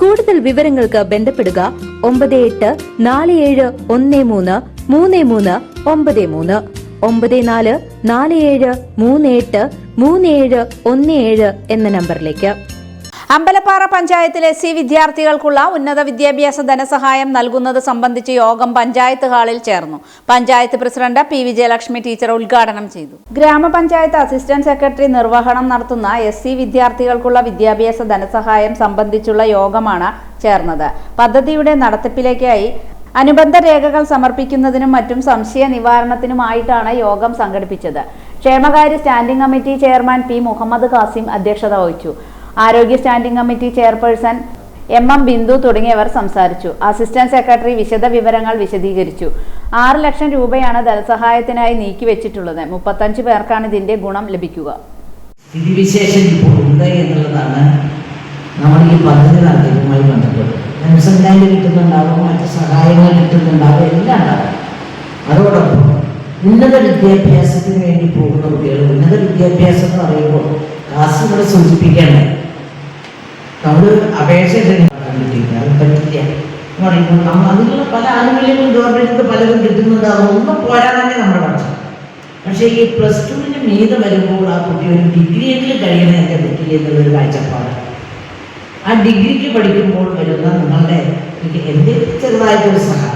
കൂടുതൽ വിവരങ്ങൾക്ക് ബന്ധപ്പെടുക ഒമ്പത് എട്ട് നാല് ഏഴ് ഒന്ന് മൂന്ന് മൂന്ന് മൂന്ന് ഒമ്പത് മൂന്ന്. ഒമ്പത് നാല് നാല് ഏഴ് മൂന്ന് എട്ട് മൂന്ന് ഏഴ് ഒന്ന് ഏഴ് എന്ന നമ്പറിലേക്ക്. അമ്പലപ്പാറ പഞ്ചായത്തിലെ സി വിദ്യാർത്ഥികൾക്കുള്ള ഉന്നത വിദ്യാഭ്യാസ ധനസഹായം നൽകുന്നത് സംബന്ധിച്ച് യോഗം പഞ്ചായത്ത് ഹാളിൽ ചേർന്നു. Panchayat president P Vijayalakshmi teacher ഉദ്ഘാടനം ചെയ്തു. ഗ്രാമപഞ്ചായത്ത് അസിസ്റ്റന്റ് സെക്രട്ടറി നിർവഹണം നടത്തുന്ന എസ് സി വിദ്യാർത്ഥികൾക്കുള്ള വിദ്യാഭ്യാസ ധനസഹായം സംബന്ധിച്ചുള്ള യോഗമാണ് ചേർന്നത്. പദ്ധതിയുടെ നടത്തിപ്പിലേക്കായി അനുബന്ധ രേഖകൾ സമർപ്പിക്കുന്നതിനും മറ്റും സംശയ നിവാരണത്തിനുമായിട്ടാണ് യോഗം സംഘടിപ്പിച്ചത്. ക്ഷേമകാര്യ standing committee chairman P Muhammad Kasim അധ്യക്ഷത വഹിച്ചു. ആരോഗ്യ standing committee chairperson M M Bindu തുടങ്ങിയവർ സംസാരിച്ചു. അസിസ്റ്റന്റ് സെക്രട്ടറി വിശദ വിവരങ്ങൾ വിശദീകരിച്ചു. ആറ് ലക്ഷം രൂപയാണ് ധനസഹായത്തിനായി നീക്കിവെച്ചിട്ടുള്ളത്. മുപ്പത്തഞ്ച് പേർക്കാണ് ഇതിന്റെ ഗുണം ലഭിക്കുക. എന്നുള്ളതാണ് നമ്മൾ ഈ പദ്ധതി നടത്തിയതുമായി ബന്ധപ്പെട്ട് ജനസംഖ്യ കിട്ടുന്നുണ്ടാകും മറ്റ് സഹായങ്ങൾ കിട്ടുന്നുണ്ടാകും എല്ലാം ഉണ്ടാകും അതോടൊപ്പം ഉന്നത വിദ്യാഭ്യാസത്തിന് വേണ്ടി പോകുന്ന കുട്ടികൾ ഉന്നത വിദ്യാഭ്യാസം എന്ന് പറയുമ്പോൾ ക്ലാസ് ഇവിടെ സൂചിപ്പിക്കേണ്ടത്. നമ്മൾ അപേക്ഷ പറയുമ്പോൾ നമ്മൾ അതിനുള്ള പല ആനുകൂല്യങ്ങളും ഗവൺമെന്റിന് പലതും കിട്ടുന്നുണ്ട് അതൊന്നും പോരാ തന്നെ നമ്മുടെ പക്ഷം പക്ഷേ ഈ പ്ലസ് ടുവിന് മീതെ വരുമ്പോൾ ആ കുട്ടി ഒരു ഡിഗ്രിയെങ്കിലും കഴിയണം എന്റെ കുട്ടി എന്നുള്ളൊരു കാഴ്ചപ്പാട്. ആ ഡിഗ്രിക്ക് പഠിക്കുമ്പോൾ വരുന്ന നിങ്ങളുടെ എനിക്ക് എന്റെ ചെറുതായിട്ടൊരു സഹായം